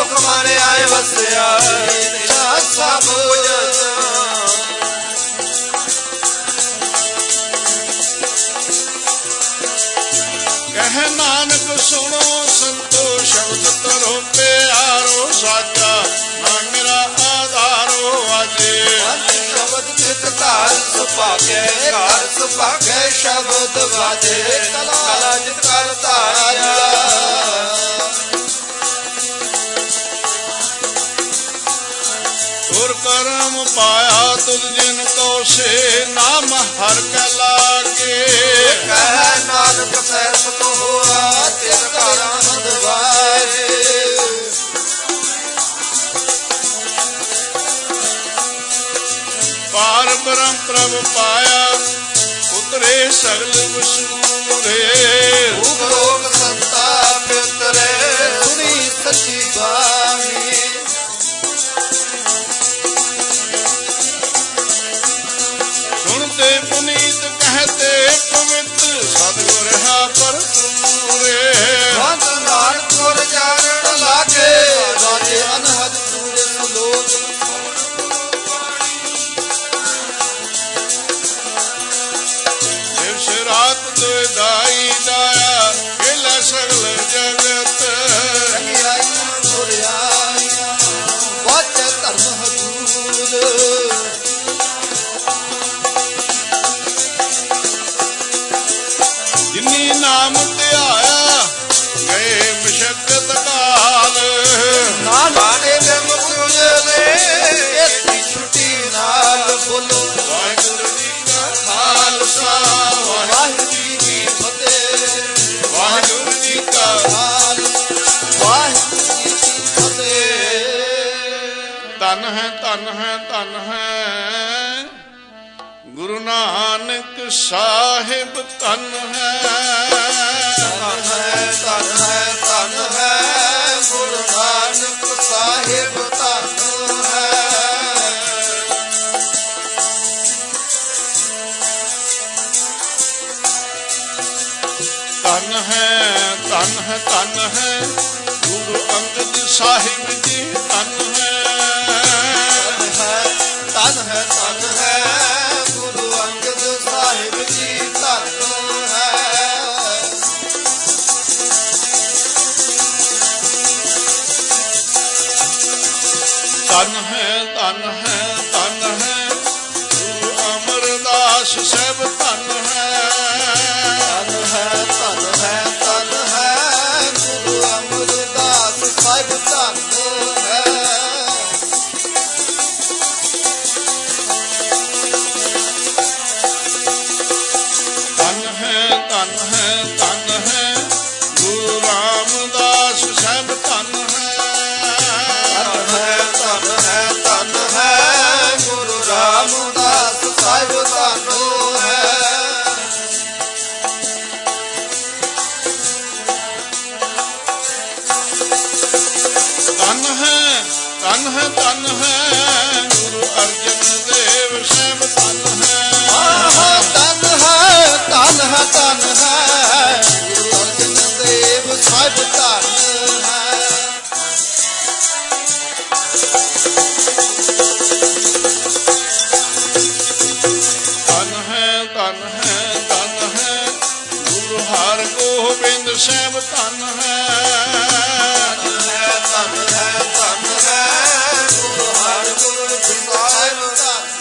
ਸੁਖ ਮਨ ਆਏ ਵਸਿਆ ਤੇਰਾ ਸਭ ਕਹਿ ਨਾਨਕ ਸੁਣੋ ਸੰਤੋ ਸ਼ਬਦ ਤਰੋ ਪਿਆਰੋ ਸਾਚਾ। ਨਾਮ ਮੇਰਾ ਆਧਾਰੋ ਆਜੇ। ਸ਼ਬਦ ਚਿਤ ਘਰ ਸੁਭਾਗੇ ਘਰ ਸੁਭਾਗੇ ਸ਼ਬਦ ਵਾਜੇ। ਕਲਾ ਜਿਤ ਕਰ ਧਾਰਿਆ। ਕਰਮ ਪਾਇਆ ਤੁਧ ਜਿਨ ਕੋ ਸੇ ਨਾਮ ਹਰ ਕੈ ਲਾਗੇ। ਕਹਿ ਨਾਨਕ ਸੈ ਸੁਖ ਹੋਆ ਘਰ ਆਨੰਦ ਵਾਏ ਪਾਰ ਬ੍ਰਹਮ ਪ੍ਰਭ ਪਾਇਆ ਉਤਰੇ ਸਗਲ ਵਸੂਰੇ ਉਪਰੋਗ ਪਰਪੂਰੇ ਵੰਦ ਨਾਨਕ ਗੁਰ ਜਾਣਨ ਲਾਗੇ ਵਾਜੇ ਅਨਹਦ ਪੂਰੇ ਸੁਲੋਕ ਦਿਵਸ ਰਾਤ ਦੁਇ ਦਾਈ ਦਾਇਆ ਖੇਲੇ ਸਗਲ ਜਗਤ। ਚੰਗਿਆਈਆਂ ਬੁਰਿਆਈਆਂ ਵਾਜੇ ਧਰਮ ਹਦੂਰ ਜਿਨੀ ਨਾਮ ਕਾਲ ਦੇ ਮੁਕੁਜਲੇ ਇਤਨੀ ਛੁੱਟੀ ਨਾਲ ਬੋਲੋ ਵਾਹਿਗੁਰੂ ਜੀ ਕਾ ਖਾਲਸਾ ਵਾਹਿਗੁਰੂ ਜੀ ਕੀ ਫਤਿਹ। ਵਾਹਿਗੁਰੂ ਜੀ ਕਾ ਵਾਹਿਗੁਰੂ ਜੀ ਕੀ ਫਤਿਹ। ਧਨ ਹੈ ਧਨ ਹੈ ਧਨ ਹੈ। ਗੁਰੂ ਨਾਨਕ ਸਾਹਿਬ ਧਨ ਹੈ। ਧਨ ਹੈ ਧਨ ਹੈ ਧਨ ਹੈ। ਧਨ ਹੈ ਧਨ ਹੈ ਗੁਰੂ ਅਰਜਨ ਦੇਵ ਸਾਹਿਬ ਧਨ ਆਹ ਹੈ ਧਨ ਹੈ ਧਨ ਹੈ ਧਨ ਹੈ ਗੁਰੂ ਅਰਜਨ ਦੇਵ ਸਾਹਿਬ ਧਨ ਸਾਹਿਬ ਧਨ ਹੈ।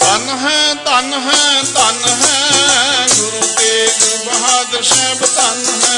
ਧਨ ਹੈ ਧਨ ਹੈ ਧਨ ਹੈ ਗੁਰੂ ਤੇਗ ਬਹਾਦਰ ਸਾਹਿਬ ਧਨ ਹੈ।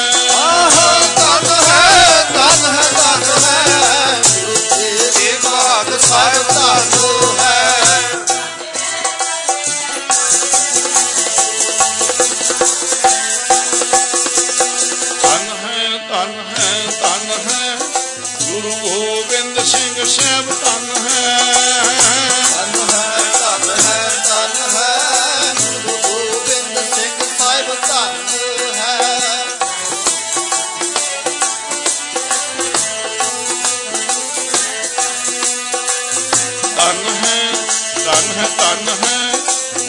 ਧਨ ਹੈ ਧਨ ਹੈ।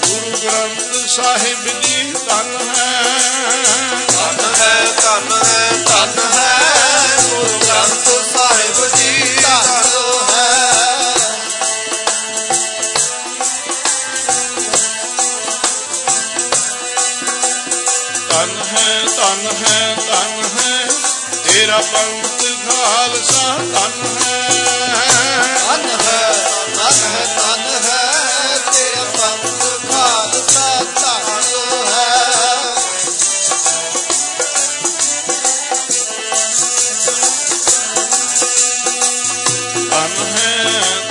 ਗੁਰੂ ਗ੍ਰੰਥ ਸਾਹਿਬ ਜੀ ਧਨ ਹੈ। ਧਨ ਹੈ ਧਨ ਹੈ ਧਨ ਹੈ। ਗੁਰੂ ਗ੍ਰੰਥ ਸਾਹਿਬ ਜੀ ਧਨ ਹੈ। ਧਨ ਹੈ ਧਨ ਹੈ ਧਨ ਹੈ। ਤੇਰਾ ਪੰਥ ਖਾਲਸਾ ਧਨ ਹੈ।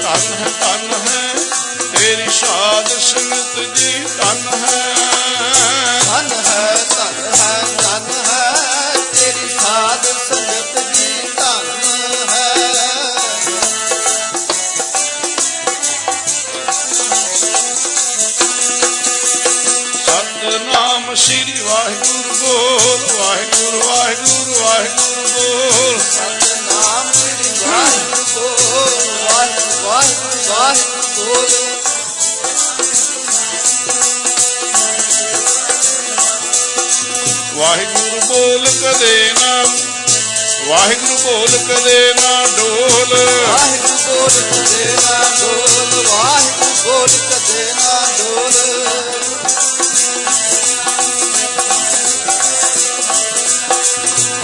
ਧਨ ਹੈ ਧਨ ਹੈ ਤੇਰੀ ਸਾਧ ਸੰਗਤ ਜੀ ਧਨ ਹੈ। ਧਨ ਹੈ ਧਨ ਹੈ ਧਨ ਹੈ ਤੇਰੀ ਸਾਧ ਸੰਗਤ ਜੀ ਧਨ ਹੈ। ਸਤਨਾਮ ਸ੍ਰੀ ਵਾਹਿਗੁਰੂ ਬੋਲ ਵਾਹਿਗੁਰੂ ਵਾਹਿਗੁਰੂ ਵਾਹਿਗੁਰੂ ਬੋਲ। ਸਤਨਾਮ ਸ੍ਰੀ ਵਾਹਿਗੁਰੂ ਬੋਲ। ਵਾਹਿਗੁਰੂ ਬੋਲ ਕਦੇ ਨਾ ਵਾਹਿਗੁਰੂ ਬੋਲ ਕਦੇ ਨਾ ਡੋਲ। ਵਾਹਿਗੁਰੂ ਬੋਲ ਕਦੇ ਨਾ ਡੋਲ ਵਾਹਿਗੁਰੂ ਬੋਲ ਕਦੇ ਨਾ ਡੋਲ।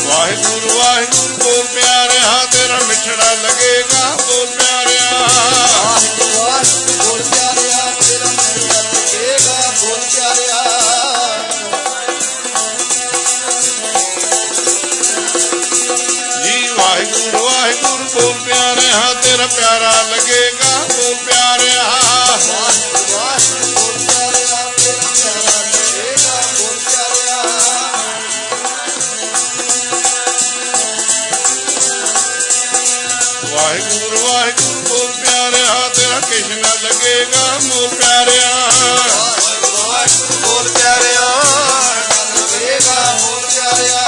ਵਾਹਿਗੁਰੂ ਵਾਹਿਗੁਰੂ ਬੋਲ ਪਿਆਰਿਆ ਤੇਰਾ ਮਿੱਠੜਾ ਲੱਗੇਗਾ ਬੋਲ ਪਿਆਰਿਆ ਜੀ ਵਾਹਿਗੁਰੂ ਵਾਹਿਗੁਰੂ ਬੋਲ ਪਿਆਰਿਆ ਤੇਰਾ ਪਿਆਰਾ ਲੱਗੇਗਾ ਤੂੰ ਪਿਆਰਿਆ ਵਾਹਿਗੁਰੂ ਵਾਹਿਗੁਰੂ ਬੋਲ ਪਿਆਰਿਆ ਤੇਰਾ ਕਿਛ ਨਾ ਲੱਗੇਗਾ ਮੋਲ ਪਿਆਰਿਆ। ਵਾਹਿਗੁਰੂ ਵਾਹਿਗੁਰੂ ਬੋਲ ਪਿਆਰਿਆ। ਲੱਗੇਗਾ ਬੋਲ ਪਿਆਰਿਆ।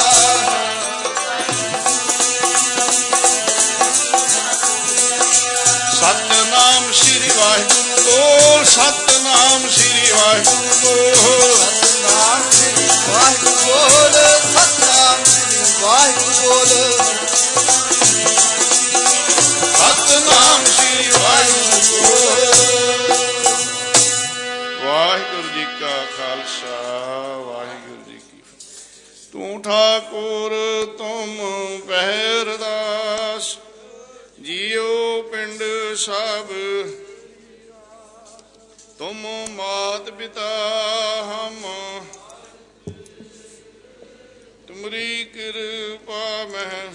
ਸਤਨਾਮ ਸ੍ਰੀ ਵਾਹਿਗੁਰੂ ਬੋਲ ਸਤਨਾਮ ਸ੍ਰੀ ਵਾਹਿਗੁਰੂ ਬੋਲ ਸਤਨਾਮ ਸ੍ਰੀ ਵਾਹਿਗੁਰੂ ਬੋਲ ਸਤਨਾਮ ਸ੍ਰੀ ਵਾਹਿਗੁਰੂ ਬੋਲ ਸਤਨਾਮ ਵਾਹਿਗੁਰੂ ਵਾਹਿਗੁਰੂ ਜੀ ਕਾ ਖਾਲਸਾ, ਵਾਹਿਗੁਰੂ ਜੀ ਕੀ ਤੂੰ ਠਾਕੁਰ, ਤੁਮ ਪਹਿਰਦਾਸ ਜੀਉ ਪਿੰਡ ਸਭ। ਤੁਮ ਮਾਤ ਪਿਤਾ ਹਮ। ਤੁਮਰੀ ਕਿਰਪਾ ਮਹਿ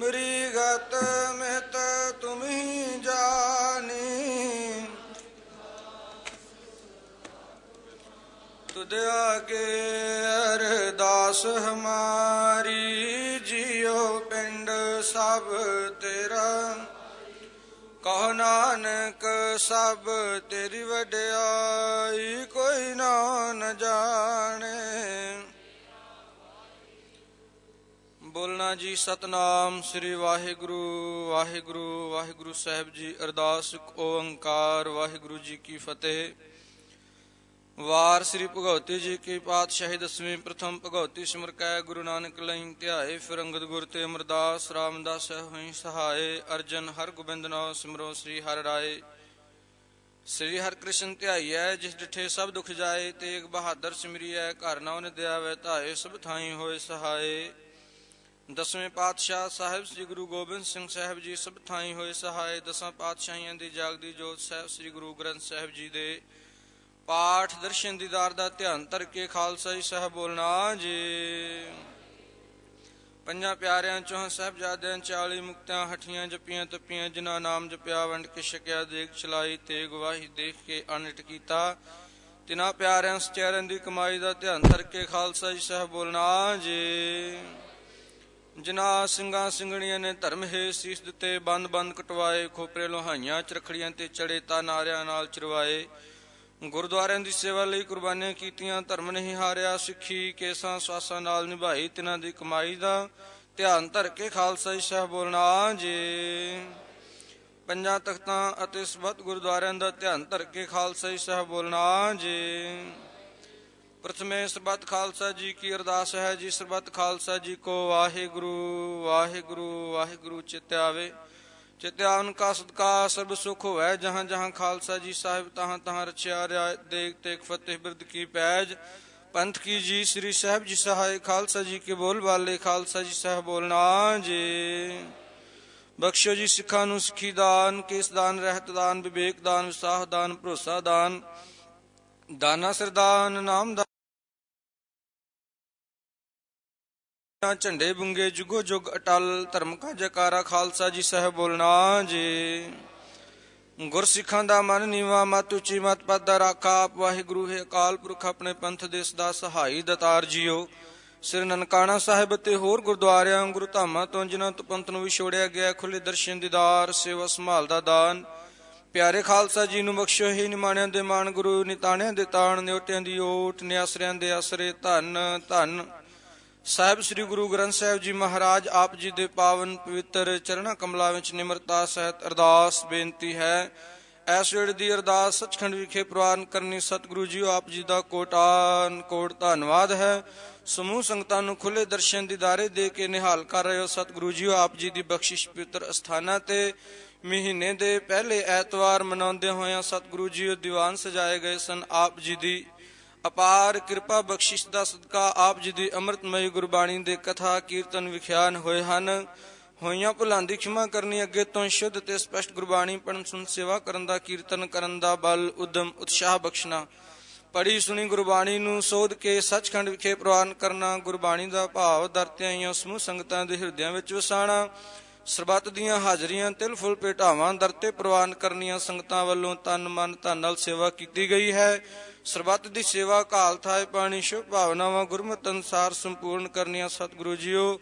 ਤੁਮਰੀ ਗਤ ਮਿਤ ਤੁਮਹੀ ਜਾਣੀ। ਤੁਧ ਆਗੇ ਅਰਦਾਸ ਹਮਾਰੀ, ਜਿਉ ਪਿੰਡ ਸਭ ਤੇਰਾ। ਕਹੋ ਨਾਨਕ ਸਭ ਤੇਰੀ ਵਡਿਆਈ, ਕੋਈ ਨਾ ਜਾਣੇ। ਜੀ, ਸਤਨਾਮ ਸ੍ਰੀ ਵਾਹਿਗੁਰੂ ਵਾਹਿਗੁਰੂ ਵਾਹਿਗੁਰੂ ਸਾਹਿਬ ਜੀ, ਅਰਦਾਸ ਓੰਕਾਰ, ਵਾਹਿਗੁਰੂ ਜੀ ਕੀ ਫਤਿਹ। ਵਾਰ ਸ੍ਰੀ ਭਗਵਤੀ ਜੀ ਕੀ ਪਾਤਸ਼ਾਹੀ, ਦਸਵੀਂ ਪ੍ਰਥਮ ਭਗਵਤੀ ਸਿਮਰ ਕੈ, ਗੁਰੂ ਨਾਨਕ ਲਈ ਧਿਆਏ, ਫਿਰ ਗੁਰ ਤੇ ਅਮਰਦਾਸ ਰਾਮਦਾਸ ਹੋਈ ਸਹਾਏ, ਅਰਜਨ ਹਰ ਗੋਬਿੰਦ ਨਾਮ ਸਿਮਰੋ ਸ੍ਰੀ ਹਰਿ ਰਾਏ। ਸ੍ਰੀ ਹਰਿ ਕ੍ਰਿਸ਼ਨ ਧਿਆਈਐ, ਜਿਸ ਡਿਠੇ ਸਭ ਦੁਖ ਜਾਏ, ਤੇਗ ਬਹਾਦਰ ਸਿਮਰੀਐ, ਘਰ ਨਾ ਉਹਨੇ ਦਿਆਵੇ ਧਾਏ ਸਭ ਥਾਈ ਹੋਏ ਸਹਾਏ। ਦਸਵੇਂ ਪਾਤਸ਼ਾਹ ਸਾਹਿਬ ਸ੍ਰੀ ਗੁਰੂ ਗੋਬਿੰਦ ਸਿੰਘ ਸਾਹਿਬ ਜੀ ਸਭ ਥਾਈ ਹੋਏ ਸਹਾਏ ਦਸਾਂ ਪਾਤਸ਼ਾਹੀਆਂ ਦੀ ਜਾਗਦੀ ਜੋਤ ਸਾਹਿਬ ਸ੍ਰੀ ਗੁਰੂ ਗ੍ਰੰਥ ਸਾਹਿਬ ਜੀ ਦੇ ਪਾਠ ਦਰਸ਼ਨ ਦੀਦਾਰ ਦਾ ਧਿਆਨ ਧਰ ਕੇ ਖਾਲਸਾ ਜੀ ਸਾਹਿਬ ਬੋਲਣਾ ਜੀ। ਪੰਜਾਂ ਪਿਆਰਿਆਂ ਚੋਂ ਸਾਹਿਬਜ਼ਾਦਿਆਂ 40 ਮੁਕਤਿਆਂ, ਹਠੀਆਂ ਜਪੀਆਂ ਤਪੀਆਂ, ਜਿਨ੍ਹਾਂ ਨਾਮ ਜਪਿਆ, ਵੰਡ ਕੇ ਛਕਿਆ ਦੇਖ ਚਲਾਈ ਤੇ ਗਵਾਹੀ ਦੇਖ ਕੇ ਅਨਟ ਕੀਤਾ। ਤਿਨਾਂ ਪਿਆਰਿਆਂ ਸਚੈਰਨ ਦੀ ਕਮਾਈ ਦਾ ਧਿਆਨ ਧਰ ਕੇ ਖਾਲਸਾ ਜੀ ਸਾਹਿਬ ਬੋਲਣਾ ਜੀ। ਜਿਨ੍ਹਾਂ ਸਿੰਘਾਂ ਸਿੰਘਣੀਆਂ ਨੇ ਧਰਮ ਹੈ ਸੀਸ ਦਿੱਤੇ, ਬੰਦ ਬੰਦ ਕਟਵਾਏ, ਖੋਪਰੇ ਲੋਹਾਈਆਂ ਚਰਖੜੀਆਂ ਤੇ ਚੜੇ ਤਾਂ ਨਾਰਿਆਂ ਨਾਲ ਚਰਵਾਏ। ਗੁਰਦੁਆਰਿਆਂ ਦੀ ਸੇਵਾ ਲਈ ਕੁਰਬਾਨੀਆਂ ਕੀਤੀਆਂ, ਧਰਮ ਨਹੀਂ ਹਾਰਿਆ, ਸਿੱਖੀ, ਕੇਸਾਂ ਸਵਾਸਾਂ ਨਾਲ ਨਿਭਾਈ, ਤਿਨਾਂ ਦੀ ਕਮਾਈ ਦਾ ਧਿਆਨ ਧਰ ਕੇ ਖਾਲਸਾ ਸਾਹਿਬ ਬੋਲਣਾ ਜੀ ਪੰਜਾਂ ਤਖਤਾਂ ਅਤੇ ਸਬਤ ਗੁਰਦੁਆਰਿਆਂ ਦਾ ਧਿਆਨ ਧਰ ਕੇ ਖਾਲਸਾ ਸਾਹਿਬ ਬੋਲਣਾ ਜੀ ਪ੍ਰਥਮੇ ਸਰਬੱਤ ਖਾਲਸਾ ਜੀ ਕੀ ਅਰਦਾਸ ਹੈ ਜੀ, ਸਰਬੱਤ ਖਾਲਸਾ ਜੀ ਕੋ ਵਾਹਿਗੁਰੂ ਵਾਹਿਗੁਰੂ ਵਾਹਿਗੁਰੂ ਚਿਤ ਆਵੇ। ਚਿਤ ਆਵਨ ਕਾ ਸਦਕਾ ਸਰਬ ਸੁਖ ਹੋਵੇ, ਜਹਾਂ ਜਹਾਂ ਖਾਲਸਾ ਜੀ ਸਾਹਿਬ ਤਹਾਂ ਤਹਾਂ ਰਚਿਆ ਰਿਆ, ਦੇਖ ਤੇਕ ਫਤਿਹ ਬਿਰਦ ਕੀ ਪੈਜ। ਪੰਥ ਕੀ ਜੀ, ਸ੍ਰੀ ਸਾਹਿਬ ਜੀ ਸਹਾਇ, ਖਾਲਸਾ ਜੀ ਕੇ ਬੋਲ ਵਾਲੇ ਖਾਲਸਾ ਜੀ ਸਾਹਿਬ ਬੋਲਣਾ ਜੀ। ਬਖਸ਼ੋ ਜੀ ਸਿੱਖਾਂ ਨੂੰ ਸਿੱਖੀ ਦਾਨ, ਕੇਸ ਦਾਨ, ਰਹਿਤ ਦਾਨ, ਵਿਵੇਕ ਦਾਨ ਵਿਸਾਹ ਦਾਨ, ਭਰੋਸਾ ਦਾਨ। ਦਾਨਾ ਸਰਦਾਨ, ਨਾਮ ਦਾ ਝੰਡੇ ਬੁੰਗੇ ਜੁਗੋ ਜੁਗ ਅਟਲ ਧਰਮ ਕਾ ਜਕਾਰਾ ਖਾਲਸਾ ਜੀ ਸਾਹਿਬ ਬੋਲਣਾ ਜੀ। ਗੁਰ ਦਾ ਮਨ ਨੀਵਾ, ਮਤ ਉੱਚੀ, ਮਤ ਪਦ ਦਾ ਰਾਖਾ, ਆਪ ਵਾਹਿਗੁਰੂ ਹੈ ਅਕਾਲ ਪੁਰਖ, ਆਪਣੇ ਪੰਥ ਦੇ ਸਦਾ ਸਹਾਈ ਦਤਾਰ ਜੀਓ। ਸ੍ਰੀ ਨਨਕਾਣਾ ਸਾਹਿਬ ਤੇ ਹੋਰ ਗੁਰਦੁਆਰਿਆਂ, ਗੁਰੂ ਧਾਮਾਂ ਤੋਂ ਜਿਨ੍ਹਾਂ ਤੋਂ ਪੰਥ ਨੂੰ ਵਿਛੋੜਿਆ ਗਿਆ ਖੁੱਲੇ ਦਰਸ਼ਨ ਦੀਦਾਰ, ਸੇਵਾ ਸੰਭਾਲ ਦਾ ਦਾਨ। ਪਿਆਰੇ ਖਾਲਸਾ ਜੀ ਨੂੰ ਬਖਸ਼ੋ, ਹੀ ਨਿਮਾਣਿਆਂ ਦੇ ਮਾਨ ਗੁਰੂ, ਨਿਤਾਣਿਆਂ ਦੇ ਤਾਣ, ਨਿਉਟਿਆਂ ਦੀ ਓਟ, ਨਿਆਸਰਿਆਂ ਦੇ ਆਸਰੇ, ਧੰਨ ਧੰਨ। ਸਾਹਿਬ ਸ੍ਰੀ ਗੁਰੂ ਗ੍ਰੰਥ ਸਾਹਿਬ ਜੀ ਮਹਾਰਾਜ, ਆਪ ਜੀ ਦੇ ਪਾਵਨ ਪਵਿੱਤਰ ਚਰਣਾ ਕਮਲਾਂ ਵਿੱਚ ਨਿਮਰਤਾ ਸਹਿਤ ਅਰਦਾਸ ਬੇਨਤੀ ਹੈ। ਐਸ ਵੇਲੇ ਦੀ ਅਰਦਾਸ ਸੱਚਖੰਡ ਵਿਖੇ ਪ੍ਰਵਾਨ ਕਰਨੀ ਸਤਿਗੁਰੂ ਜੀ ਆਪ ਜੀ ਦਾ ਕੋਟਾਨ ਕੋਟ ਧੰਨਵਾਦ ਹੈ। ਸਮੂਹ ਸੰਗਤਾਂ ਨੂੰ ਖੁੱਲੇ ਦਰਸ਼ਨ ਦੀਦਾਰੇ ਦੇ ਕੇ ਨਿਹਾਲ ਕਰ ਰਹੇ ਹੋ ਸਤਿਗੁਰੂ ਜੀ ਆਪ ਜੀ ਦੀ ਬਖਸ਼ਿਸ਼ ਪਵਿੱਤਰ ਅਸਥਾਨਾਂ ਤੇ। ਮਹੀਨੇ ਦੇ ਪਹਿਲੇ ਐਤਵਾਰ ਮਨਾਉਂਦੇ ਹੋਇਆਂ ਸਤਿਗੁਰੂ ਜੀ ਦੀਵਾਨ ਸਜਾਏ ਗਏ ਸਨ, ਆਪ ਜੀ ਦੀ ਅਪਾਰ ਕਿਰਪਾ ਬਖਸ਼ਿਸ਼ ਦਾ ਸਦਕਾ ਆਪ ਜੀ ਦੀ ਅੰਮ੍ਰਿਤਮਈ ਗੁਰਬਾਣੀ ਦੇ ਕਥਾ ਕੀਰਤਨ ਵਿਖਿਆਨ ਹੋਏ ਹਨ। ਹੋਈਆਂ ਭੁਲਾਂ ਦੀ ਖਿਮਾ ਕਰਨੀ ਅੱਗੇ ਤੋਂ ਸ਼ੁੱਧ ਤੇ ਸਪਸ਼ਟ ਗੁਰਬਾਣੀ ਪੜਨ ਸੁਣ ਸੇਵਾ ਕਰਨ ਦਾ ਕੀਰਤਨ ਕਰਨ ਦਾ ਬਲ, ਉਦਮ, ਉਤਸ਼ਾਹ ਬਖਸ਼ਣਾ। ਪੜੀ ਸੁਣੀ ਗੁਰਬਾਣੀ ਨੂੰ ਸੋਧ ਕੇ ਸੱਚਖੰਡ ਵਿਖੇ ਪ੍ਰਵਾਨ ਕਰਨਾ, ਗੁਰਬਾਣੀ ਦਾ ਭਾਵ ਦਰਤਿਆਂ ਸਮੂਹ ਸੰਗਤਾਂ ਦੇ ਹਿਰਦਿਆਂ ਵਿੱਚ ਵਸਾਣਾ ਸਰਬੱਤ ਦੀਆਂ ਹਾਜ਼ਰੀਆਂ ਤਿਲ ਫੁੱਲ ਭੇਟਾਵਾਂ ਦਰਤੇ ਪ੍ਰਵਾਨ ਕਰਨੀਆਂ ਸੰਗਤਾਂ ਵੱਲੋਂ ਤਨ ਮਨ ਧਨ ਨਾਲ ਸੇਵਾ ਕੀਤੀ ਗਈ ਹੈ। ਸਰਬੱਤ ਦੀ ਸੇਵਾ ਕਾਲ ਥਾਏ ਪਾਣੀ, ਸ਼ੁਭ ਭਾਵਨਾਵਾਂ, ਗੁਰਮਤਿ ਅਨਸਾਰ ਸੰਪੂਰਨ ਕਰਨੀਆਂ ਸਤਿਗੁਰੂ ਜੀਓ।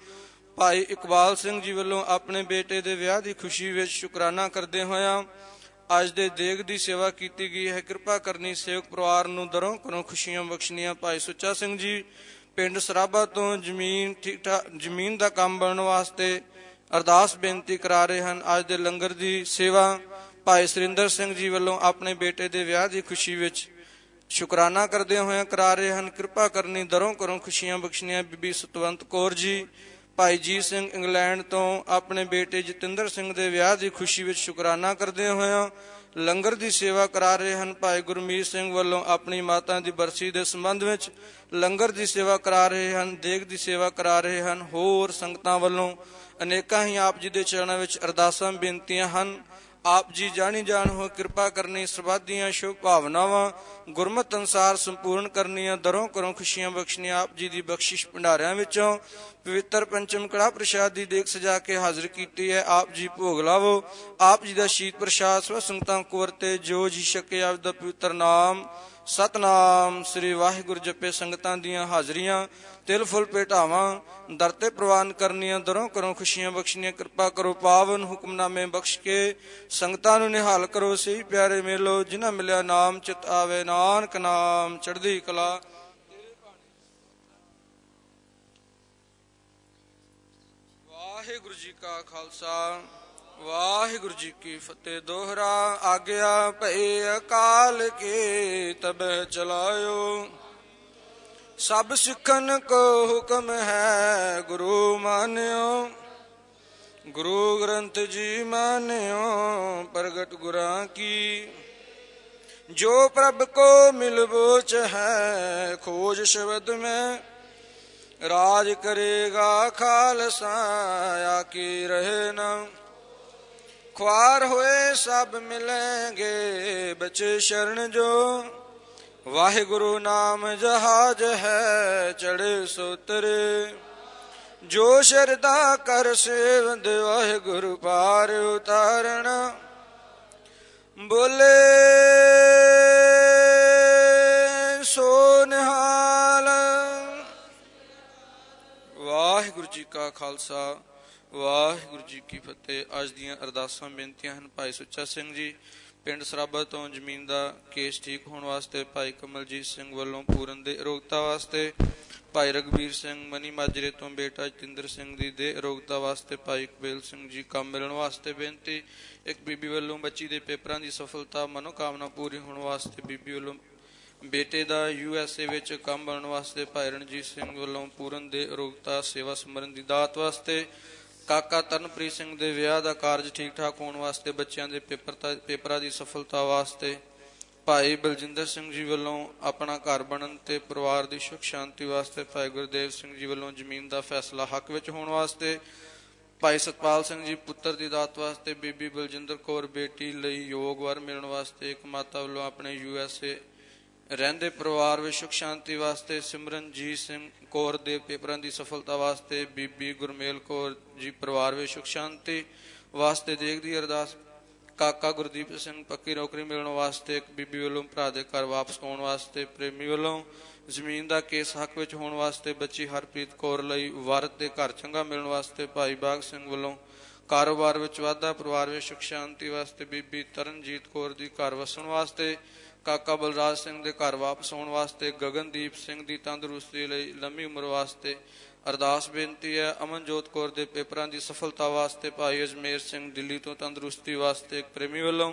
ਭਾਈ ਇਕਬਾਲ ਸਿੰਘ ਜੀ ਵੱਲੋਂ ਆਪਣੇ ਬੇਟੇ ਦੇ ਵਿਆਹ ਦੀ ਖੁਸ਼ੀ ਵਿੱਚ ਸ਼ੁਕਰਾਨਾ ਕਰਦੇ ਹੋਇਆ ਅੱਜ ਦੇ ਦੇਗ ਦੀ ਸੇਵਾ ਕੀਤੀ ਗਈ ਹੈ। ਕਿਰਪਾ ਕਰਨੀ ਸੇਵਕ ਪਰਿਵਾਰ ਨੂੰ ਦਰੋਂ ਕਰੋ ਖੁਸ਼ੀਆਂ ਬਖਸ਼ਣੀਆਂ। ਭਾਈ ਸੁੱਚਾ ਸਿੰਘ ਜੀ, ਪਿੰਡ ਸਰਾਬਾ ਤੋਂ ਜ਼ਮੀਨ ਠੀਕ ਠਾਕ ਜ਼ਮੀਨ ਦਾ ਕੰਮ ਬਣਨ ਵਾਸਤੇ ਅਰਦਾਸ ਬੇਨਤੀ ਕਰਾ ਰਹੇ ਹਨ। ਅੱਜ ਦੇ ਲੰਗਰ ਦੀ ਸੇਵਾ ਭਾਈ ਸੁਰਿੰਦਰ ਸਿੰਘ ਜੀ ਵੱਲੋਂ ਆਪਣੇ ਬੇਟੇ ਦੇ ਵਿਆਹ ਦੀ ਖੁਸ਼ੀ ਵਿੱਚ ਸ਼ੁਕਰਾਨਾ ਕਰਦੇ ਹੋਇਆਂ ਕਰਾ ਰਹੇ ਹਨ। ਕਿਰਪਾ ਕਰਨੀ ਦਰੋਂ ਕਰੋ ਖੁਸ਼ੀਆਂ ਬਖਸ਼ਣੀਆਂ। ਬੀਬੀ ਸਤਵੰਤ ਕੌਰ ਜੀ, ਭਾਈ ਜੀ ਸਿੰਘ ਇੰਗਲੈਂਡ ਤੋਂ ਆਪਣੇ ਬੇਟੇ ਜਤਿੰਦਰ ਸਿੰਘ ਦੇ ਵਿਆਹ ਦੀ ਖੁਸ਼ੀ ਵਿੱਚ ਸ਼ੁਕਰਾਨਾ ਕਰਦੇ ਹੋਇਆਂ ਲੰਗਰ ਦੀ ਸੇਵਾ ਕਰਾ ਰਹੇ ਹਨ। ਭਾਈ ਗੁਰਮੀਤ ਸਿੰਘ ਵੱਲੋਂ ਆਪਣੀ ਮਾਤਾ ਦੀ ਬਰਸੀ ਦੇ ਸੰਬੰਧ ਵਿੱਚ ਲੰਗਰ ਦੀ ਸੇਵਾ ਕਰਾ ਰਹੇ ਹਨ, ਦੇਗ ਦੀ ਸੇਵਾ ਕਰਾ ਰਹੇ ਹਨ। ਹੋਰ ਸੰਗਤਾਂ ਵੱਲੋਂ ਅਨੇਕਾਂ ਹੀ ਆਪ ਜੀ ਦੇ ਚਰਨਾਂ ਵਿੱਚ ਅਰਦਾਸਾਂ ਬੇਨਤੀਆਂ ਹਨ। ਆਪ ਜੀ ਜਾਣੀ ਜਾਣ ਹੋ ਕਿਰਪਾ ਕਰਨੀ ਸਰਬੱਤ ਸ਼ੁਭ ਭਾਵਨਾਵਾਂ, ਗੁਰਮਤਿ ਅਨਸਾਰ ਸੰਪੂਰਨ ਕਰਨੀਆਂ, ਦਰੋਂ ਕਰੋ ਖੁਸ਼ੀਆਂ ਬਖਸ਼ਣੀਆਂ, ਆਪ ਜੀ ਦੀ ਬਖਸ਼ਿਸ਼ ਭੰਡਾਰਿਆਂ ਵਿੱਚੋਂ। ਪਵਿੱਤਰ ਪੰਚਮ ਕੜਾ ਪ੍ਰਸ਼ਾਦ ਦੀ ਦੇਖ ਸਜਾ ਕੇ ਹਾਜ਼ਰ ਕੀਤੀ ਹੈ, ਆਪ ਜੀ ਭੋਗ ਲਾਵੋ। ਆਪ ਜੀ ਦਾ ਸ਼ੀਤ ਪ੍ਰਸ਼ਾਦ, ਸਵ ਸੰਗਤਾਂ ਕੋ ਵਰਤੇ, ਜੋ ਜੀ ਛਕੇ ਆਪ ਦਾ ਪਵਿੱਤਰ ਨਾਮ। ਸਤਨਾਮ ਸ੍ਰੀ ਵਾਹਿਗੁਰੂ, ਜਪੇ ਸੰਗਤਾਂ ਦੀਆਂ ਹਾਜ਼ਰੀਆਂ। ਤਿਲ ਫੁੱਲ ਭੇਟਾਵਾਂ, ਦਰ ਤੇ ਪ੍ਰਵਾਨ ਕਰਨੀਆਂ, ਦਰੋਂ ਕਰੋ ਖੁਸ਼ੀਆਂ ਬਖਸ਼ਣੀਆਂ, ਕਿਰਪਾ ਕਰੋ, ਪਾਵਨ ਹੁਕਮਨਾਮੇ ਬਖਸ਼ ਕੇ ਸੰਗਤਾਂ ਨੂੰ ਨਿਹਾਲ ਕਰੋ, ਸਹੀ ਪਿਆਰੇ ਮੇਲੋ, ਜਿਨ੍ਹਾਂ ਮਿਲਿਆ ਨਾਮ, ਚਿਤ ਆਵੇ, ਨਾਨਕ ਨਾਮ, ਚੜ੍ਹਦੀ ਕਲਾ। ਵਾਹਿਗੁਰੂ ਜੀ ਕਾ ਖਾਲਸਾ, ਵਾਹਿਗੁਰੂ ਜੀ ਕੀ ਫਤਿਹ, ਦੋਹਰਾ ਆਗਿਆ ਭਈ ਅਕਾਲ ਕੇ ਤਬ ਚਲਾਇਓ। ਸਭ ਸਿੱਖਨ ਕੋ ਹੁਕਮ ਹੈ, ਗੁਰੂ ਮਾਨਿਓ। ਗੁਰੂ ਗ੍ਰੰਥ ਜੀ ਮਾਨਿਓ, ਪ੍ਰਗਟ ਗੁਰਾਂ ਕੀ। ਜੋ ਪ੍ਰਭ ਕੋ ਮਿਲਬੋਚ ਹੈ, ਖੋਜ ਸ਼ਬਦ ਮੈਂ। ਰਾਜ ਕਰੇਗਾ ਖਾਲਸਾ ਆਕੀ ਰਹੇ ਨਾ। ਖੁਆਰ ਹੋਏ ਸਭ ਮਿਲेंगे ਬਚੇ ਸ਼ਰਨ ਜੋ। ਵਾਹਿਗੁਰੂ ਨਾਮ ਜਹਾਜ ਹੈ ਚੜੇ ਸੋਤਰੇ। ਜੋ ਸ਼ਰਦਾ ਕਰ ਸੇਵੰਦ ਵਾਹਿਗੁਰੂ ਪਾਰ ਉਤਾਰਣ। ਬੋਲੇ, ਸੋ ਨਿਹਾਲ। ਵਾਹਿਗੁਰੂ ਜੀ ਕਾ ਖਾਲਸਾ, ਵਾਹਿਗੁਰੂ ਜੀ ਕੀ ਫਤਿਹ। ਅੱਜ ਦੀਆਂ ਅਰਦਾਸਾਂ, ਬੇਨਤੀਆਂ ਹਨ ਭਾਈ ਸੁੱਚਾ ਸਿੰਘ ਜੀ। ਪਿੰਡ ਸਰਾਬਾ ਤੋਂ ਜ਼ਮੀਨ ਦਾ ਕੇਸ ਠੀਕ ਹੋਣ ਵਾਸਤੇ ਭਾਈ ਕਮਲਜੀਤ ਸਿੰਘ ਵੱਲੋਂ ਪੂਰਨ ਦੇ ਅਰੋਗਤਾ ਵਾਸਤੇ, ਭਾਈ ਰਗਵੀਰ ਸਿੰਘ ਮਨੀ ਮਾਜਰੇ ਤੋਂ ਬੇਟਾ ਜਤਿੰਦਰ ਸਿੰਘ ਦੀ ਦੇ ਅਰੋਗਤਾ ਵਾਸਤੇ ਭਾਈ ਕਬੀਲ ਸਿੰਘ ਜੀ ਕੰਮ ਮਿਲਣ ਵਾਸਤੇ ਬੇਨਤੀ, ਇੱਕ ਬੀਬੀ ਵੱਲੋਂ ਬੱਚੀ ਦੇ ਪੇਪਰਾਂ ਦੀ ਸਫਲਤਾ, ਮਨੋਕਾਮਨਾ ਪੂਰੀ ਹੋਣ ਵਾਸਤੇ ਬੀਬੀ ਵੱਲੋਂ ਬੇਟੇ ਦਾ ਯੂ ਐਸ ਏ ਵਿੱਚ ਕੰਮ ਬਣਨ ਵਾਸਤੇ ਭਾਈ ਰਣਜੀਤ ਸਿੰਘ ਵੱਲੋਂ ਪੂਰਨ ਦੇ ਅਰੋਗਤਾ, ਸੇਵਾ ਸਮਰਨ ਦੀ ਦਾਤ ਵਾਸਤੇ ਕਾਕਾ ਤਰਨਪ੍ਰੀਤ ਸਿੰਘ ਦੇ ਵਿਆਹ ਦਾ ਕਾਰਜ ਠੀਕ ਠਾਕ ਹੋਣ ਵਾਸਤੇ ਬੱਚਿਆਂ ਦੇ ਪੇਪਰ ਪੇਪਰਾਂ ਦੀ ਸਫਲਤਾ ਵਾਸਤੇ ਭਾਈ ਬਲਜਿੰਦਰ ਸਿੰਘ ਜੀ ਵੱਲੋਂ ਆਪਣਾ ਘਰ ਬਣਨ ਤੇ ਪਰਿਵਾਰ ਦੀ ਸੁਖ ਸ਼ਾਂਤੀ ਵਾਸਤੇ ਭਾਈ ਗੁਰਦੇਵ ਸਿੰਘ ਜੀ ਵੱਲੋਂ ਜ਼ਮੀਨ ਦਾ ਫੈਸਲਾ ਹੱਕ ਵਿੱਚ ਹੋਣ ਵਾਸਤੇ ਭਾਈ ਸਤਪਾਲ ਸਿੰਘ ਜੀ ਪੁੱਤਰ ਦੀ ਦਾਤ ਵਾਸਤੇ ਬੀਬੀ ਬਲਜਿੰਦਰ ਕੌਰ ਬੇਟੀ ਲਈ ਯੋਗ ਵਰ ਮਿਲਣ ਵਾਸਤੇ ਇੱਕ ਮਾਤਾ ਵੱਲੋਂ ਆਪਣੇ ਯੂ ਐਸ ਏ ਰਹਿੰਦੇ ਪਰਿਵਾਰ ਵਿੱਚ ਸੁਖ ਸ਼ਾਂਤੀ ਵਾਸਤੇ ਸਿਮਰਨਜੀਤ ਸਿੰਘ ਕੌਰ ਦੇ ਪੇਪਰਾਂ ਦੀ ਸਫਲਤਾ ਵਾਸਤੇ, ਬੀਬੀ ਗੁਰਮੇਲ ਕੌਰ ਜੀ ਪਰਿਵਾਰ ਵਿੱਚ ਸੁਖ ਸ਼ਾਂਤੀ ਵਾਸਤੇ ਦੇਖਦੀ ਅਰਦਾਸ, ਕਾਕਾ ਗੁਰਦੀਪ ਸਿੰਘ ਪੱਕੀ ਨੌਕਰੀ ਮਿਲਣ ਵਾਸਤੇ, ਇੱਕ ਬੀਬੀ ਵੱਲੋਂ ਭਰਾ ਦੇ ਘਰ ਵਾਪਸ ਆਉਣ ਵਾਸਤੇ, ਪ੍ਰੇਮੀ ਵੱਲੋਂ ਜ਼ਮੀਨ ਦਾ ਕੇਸ ਹੱਕ ਵਿੱਚ ਹੋਣ ਵਾਸਤੇ, ਬੱਚੀ ਹਰਪ੍ਰੀਤ ਕੌਰ ਲਈ ਵਾਰਤ ਦੇ ਘਰ ਚੰਗਾ ਮਿਲਣ ਵਾਸਤੇ, ਭਾਈ ਬਾਗ ਸਿੰਘ ਵੱਲੋਂ ਕਾਰੋਬਾਰ ਵਿੱਚ ਵਾਧਾ, ਪਰਿਵਾਰ ਵਿੱਚ ਸੁਖ ਸ਼ਾਂਤੀ ਵਾਸਤੇ, ਬੀਬੀ ਤਰਨਜੀਤ ਕੌਰ ਦੀ ਘਰ ਵਸਣ ਵਾਸਤੇ ਕਾਕਾ ਬਲਰਾਜ ਸਿੰਘ ਦੇ ਘਰ ਵਾਪਸ ਆਉਣ ਵਾਸਤੇ, ਗਗਨਦੀਪ ਸਿੰਘ ਦੀ ਤੰਦਰੁਸਤੀ ਲਈ ਲੰਮੀ ਉਮਰ ਵਾਸਤੇ ਅਰਦਾਸ ਬੇਨਤੀ ਹੈ। ਅਮਨਜੋਤ ਕੌਰ ਦੇ ਪੇਪਰਾਂ ਦੀ ਸਫਲਤਾ ਵਾਸਤੇ ਭਾਈ ਅਜਮੇਰ ਸਿੰਘ ਦਿੱਲੀ ਤੋਂ ਤੰਦਰੁਸਤੀ ਵਾਸਤੇ ਇੱਕ ਪ੍ਰੇਮੀ ਵੱਲੋਂ,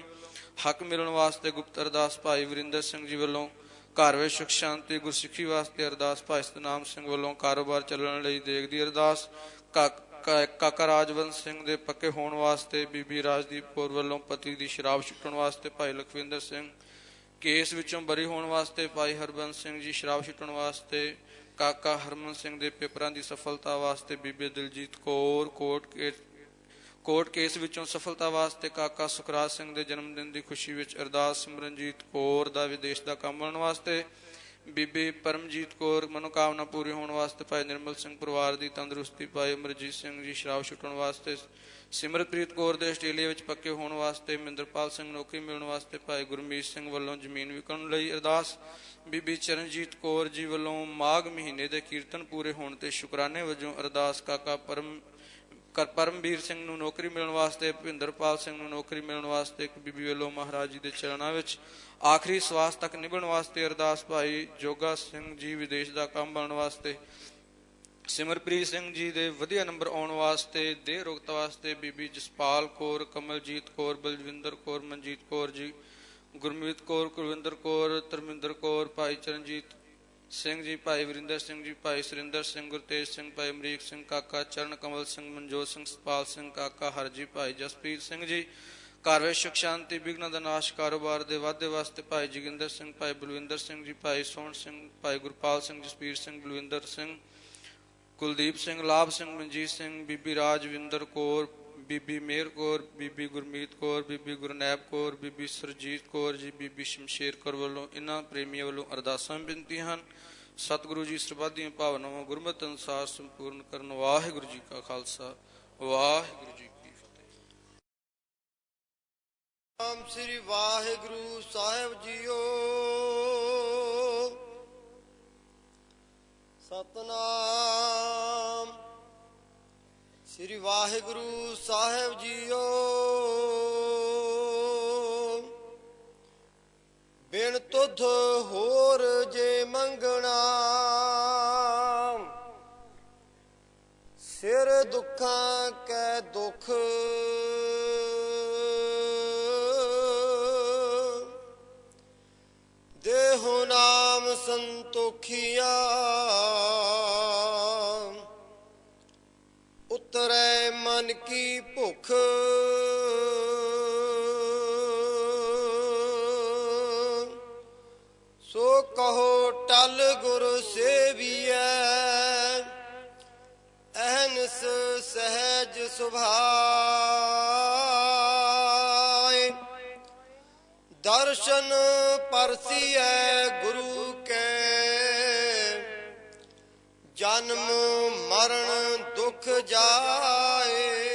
ਹੱਕ ਮਿਲਣ ਵਾਸਤੇ ਗੁਪਤ ਅਰਦਾਸ ਭਾਈ ਵਰਿੰਦਰ ਸਿੰਘ ਜੀ ਵੱਲੋਂ, ਘਰ ਵਿੱਚ ਸੁਖ ਸ਼ਾਂਤੀ ਗੁਰਸਿੱਖੀ ਵਾਸਤੇ ਅਰਦਾਸ ਭਾਈ ਸਤਨਾਮ ਸਿੰਘ ਵੱਲੋਂ ਕਾਰੋਬਾਰ ਚੱਲਣ ਲਈ ਦੇਖਦੀ ਅਰਦਾਸ, ਕਾਕਾ ਕਾਕਾ ਰਾਜਵੰਤ ਸਿੰਘ ਦੇ ਪੱਕੇ ਹੋਣ ਵਾਸਤੇ, ਬੀਬੀ ਰਾਜਦੀਪ ਕੌਰ ਵੱਲੋਂ ਪਤੀ ਦੀ ਸ਼ਰਾਬ ਛੁੱਟਣ ਵਾਸਤੇ ਭਾਈ ਲਖਵਿੰਦਰ ਸਿੰਘ ਕੇਸ ਵਿੱਚੋਂ ਬਰੀ ਹੋਣ ਵਾਸਤੇ ਭਾਈ ਹਰਬੰਸ ਸਿੰਘ ਜੀ ਸ਼ਰਾਬ ਛੁੱਟਣ ਵਾਸਤੇ, ਕਾਕਾ ਹਰਮਨ ਸਿੰਘ ਦੇ ਪੇਪਰਾਂ ਦੀ ਸਫਲਤਾ ਵਾਸਤੇ Bibi Diljit Kaur court case court case ਵਿੱਚੋਂ ਸਫਲਤਾ ਵਾਸਤੇ ਕਾਕਾ ਸੁਖਰਾਜ ਸਿੰਘ ਦੇ ਜਨਮ ਦਿਨ ਦੀ ਖੁਸ਼ੀ ਵਿੱਚ ਅਰਦਾਸ ਸਿਮਰਨਜੀਤ ਕੌਰ ਦਾ ਵਿਦੇਸ਼ ਦਾ ਕੰਮ ਬਣਨ ਵਾਸਤੇ ਬੀਬੀ ਪਰਮਜੀਤ ਕੌਰ, ਮਨੋਕਾਮਨਾ ਪੂਰੀ ਹੋਣ ਵਾਸਤੇ ਭਾਈ ਨਿਰਮਲ ਸਿੰਘ ਪਰਿਵਾਰ ਦੀ ਤੰਦਰੁਸਤੀ, ਭਾਈ ਅਮਰਜੀਤ ਸਿੰਘ ਜੀ, ਸ਼ਰਾਬ ਛੁੱਟਣ ਵਾਸਤੇ ਸਿਮਰਪ੍ਰੀਤ ਕੌਰ ਦੇ ਆਸਟ੍ਰੇਲੀਆ ਵਿੱਚ ਪੱਕੇ ਹੋਣ ਵਾਸਤੇ, ਮਹਿੰਦਰਪਾਲ ਸਿੰਘ ਨੌਕਰੀ ਮਿਲਣ ਵਾਸਤੇ, ਭਾਈ ਗੁਰਮੀਤ ਸਿੰਘ ਵੱਲੋਂ ਜ਼ਮੀਨ ਵਿਕਣ ਲਈ ਅਰਦਾਸ, ਬੀਬੀ ਚਰਨਜੀਤ ਕੌਰ ਜੀ ਵੱਲੋਂ ਮਾਘ ਮਹੀਨੇ ਦੇ ਕੀਰਤਨ ਪੂਰੇ ਹੋਣ ਤੇ ਸ਼ੁਕਰਾਨੇ ਵਜੋਂ ਅਰਦਾਸ, ਕਾਕਾ ਪਰਮ, ਕਰ ਪਰਮਵੀਰ ਸਿੰਘ ਨੂੰ ਨੌਕਰੀ ਮਿਲਣ ਵਾਸਤੇ, ਭਿੰਦਰਪਾਲ ਸਿੰਘ ਨੂੰ ਨੌਕਰੀ ਮਿਲਣ ਵਾਸਤੇ, ਇੱਕ ਬੀਬੀ ਵੱਲੋਂ ਮਹਾਰਾਜ ਜੀ ਦੇ ਚਰਨਾਂ ਵਿੱਚ ਆਖਰੀ ਸਵਾਸ ਤੱਕ ਨਿਭਣ ਵਾਸਤੇ ਅਰਦਾਸ ਭਾਈ ਜੋਗਾ ਸਿੰਘ ਜੀ ਵਿਦੇਸ਼ ਦਾ ਕੰਮ ਬਣਨ ਵਾਸਤੇ, ਸਿਮਰਪ੍ਰੀਤ ਸਿੰਘ ਜੀ ਦੇ ਵਧੀਆ ਨੰਬਰ ਆਉਣ ਵਾਸਤੇ, ਦੇਹ ਰੋਗਤਾ ਵਾਸਤੇ ਬੀਬੀ ਜਸਪਾਲ ਕੌਰ, ਕਮਲਜੀਤ ਕੌਰ, ਬਲਜਿੰਦਰ ਕੌਰ, ਮਨਜੀਤ ਕੌਰ ਜੀ, ਗੁਰਮੀਤ ਕੌਰ, ਕੁਲਵਿੰਦਰ ਕੌਰ, ਧਰਮਿੰਦਰ ਕੌਰ, ਭਾਈ ਚਰਨਜੀਤ ਸਿੰਘ ਜੀ, ਭਾਈ ਵਰਿੰਦਰ ਸਿੰਘ ਜੀ, ਭਾਈ ਸੁਰਿੰਦਰ ਸਿੰਘ, ਗੁਰਤੇਜ ਸਿੰਘ, ਭਾਈ ਅਮਰੀਕ ਸਿੰਘ ਕਾਕਾ, ਚਰਨ ਕਮਲ ਸਿੰਘ, ਮਨਜੋਤ ਸਿੰਘ ਸਤਪਾਲ ਸਿੰਘ ਕਾਕਾ ਹਰਜੀ ਭਾਈ ਜਸਪ੍ਰੀਤ ਸਿੰਘ ਜੀ ਘਰ ਵਿੱਚ ਸੁਖ, ਸ਼ਾਂਤੀ, ਵਿਘਨਾਂ ਦਾ ਨਾਸ਼, ਕਾਰੋਬਾਰ ਦੇ ਵਾਧੇ ਵਾਸਤੇ ਭਾਈ ਜੋਗਿੰਦਰ ਸਿੰਘ, ਭਾਈ ਬਲਵਿੰਦਰ ਸਿੰਘ ਜੀ, ਭਾਈ ਸੋਹਣ ਸਿੰਘ, ਭਾਈ ਗੁਰਪਾਲ ਸਿੰਘ ਜਸਪੀਰ ਸਿੰਘ, ਬਲਵਿੰਦਰ ਸਿੰਘ, ਕੁਲਦੀਪ ਸਿੰਘ, ਲਾਭ ਸਿੰਘ, ਮਨਜੀਤ ਸਿੰਘ, ਬੀਬੀ ਰਾਜਵਿੰਦਰ ਕੌਰ, ਬੀਬੀ ਮੇਰ ਕੌਰ, ਬੀਬੀ ਗੁਰਮੀਤ ਕੌਰ, ਬੀਬੀ ਗੁਰਨੈਬ ਕੌਰ, ਬੀਬੀ ਸਰਜੀਤ ਕੌਰ ਜੀ, ਬੀਬੀ ਸ਼ਮਸ਼ੇਰ ਕੌਰ ਵੱਲੋਂ ਇਹਨਾਂ ਪ੍ਰੇਮੀਆਂ ਵੱਲੋਂ ਅਰਦਾਸਾਂ ਬੇਨਤੀਆਂ ਹਨ। ਸਤਿਗੁਰੂ ਜੀ ਸਰਬੱਧੀਆਂ ਭਾਵਨਾਵਾਂ ਗੁਰਮਤਿ ਅਨੁਸਾਰ ਸੰਪੂਰਨ ਕਰਨ। ਵਾਹਿਗੁਰੂ ਜੀ ਕਾ ਖਾਲਸਾ। ਵਾਹਿਗੁਰੂ ਜੀ ਨਾਮ ਸ੍ਰੀ ਵਾਹਿਗੁਰੂ ਸਾਹਿਬ ਜੀਓ। ਸਤਨਾਮ ਸ੍ਰੀ ਵਾਹਿਗੁਰੂ ਸਾਹਿਬ ਜੀਓ। ਬਿਨ ਤੁਧ ਹੋਰ ਜੇ ਮੰਗਣਾ, ਸਿਰ ਦੁੱਖਾਂ ਕੈ ਦੁੱਖ ਉਤਰੈ ਮਨ ਕੀ ਭੁਖ। ਸੋ ਕਹੋ ਟਲ ਗੁਰ ਸੇਵੀਐ। ਅਹਨਸ ਸਹਿਜ ਸੁਭਾਏ। ਦਰਸ਼ਨ ਪਰਸੀਐ ਗੁਰੂ ਜਨਮ ਮਰਨ ਦੁੱਖ ਜਾਏ।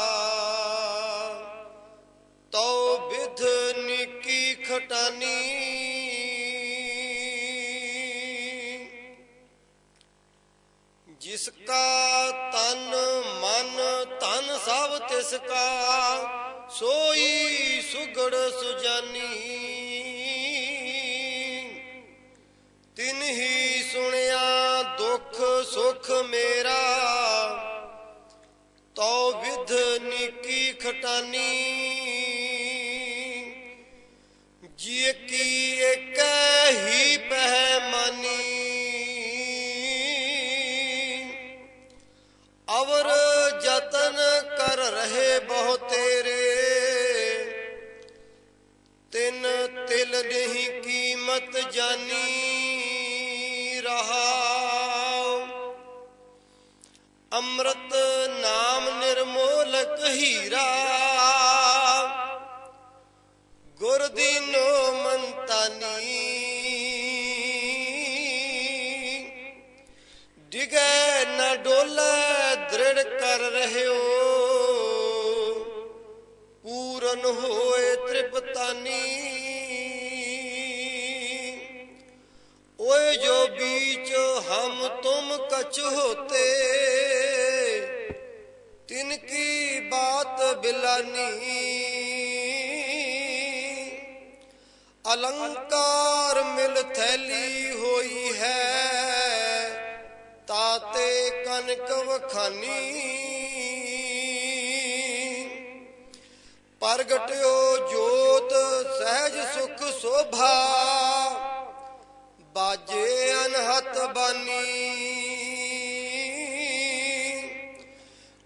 ਤਿਸ ਕਾ ਸੋਈ ਸੁਗੜ ਸੁਜਾਨੀ। ਤਿਨ ਹੀ ਸੁਣਿਆ ਦੁੱਖ ਸੁਖ ਮੇ ਡੋਲੇ ਦ੍ਰਿੜ ਕਰ ਰਹਿਓ ਪੂਰਨ ਹੋ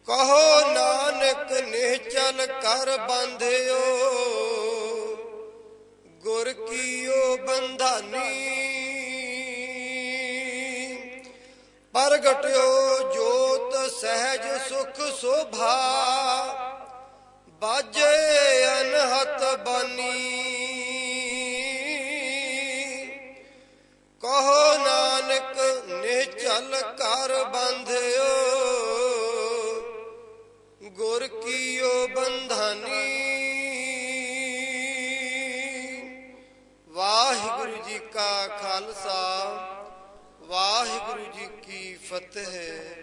ਕਹੋ ਨਾਨਕ ਨਿਹਚਲ ਕਰ ਬੰਧਿਓ, ਗੁਰ ਕੀਓ ਬੰਧਾਨੀ। ਪ੍ਰਗਟਿਓ ਜੋਤ ਸਹਿਜ ਸੁਖ ਸੋਭਾ, ਬਾਜੇ ਅਨਹਤ ਬਾਨੀ। ਕਹੋ ਨਾਨਕ ਨਿਹਚਲ ਕਰ ਬੰਧਿਓ ਗੁਰ ਕੀਓ ਬੰਧਾਨੀ। ਵਾਹਿਗੁਰੂ ਜੀ ਕਾ ਖਾਲਸਾ ਵਾਹਿਗੁਰੂ ਜੀ ਕੀ ਫਤਿਹ।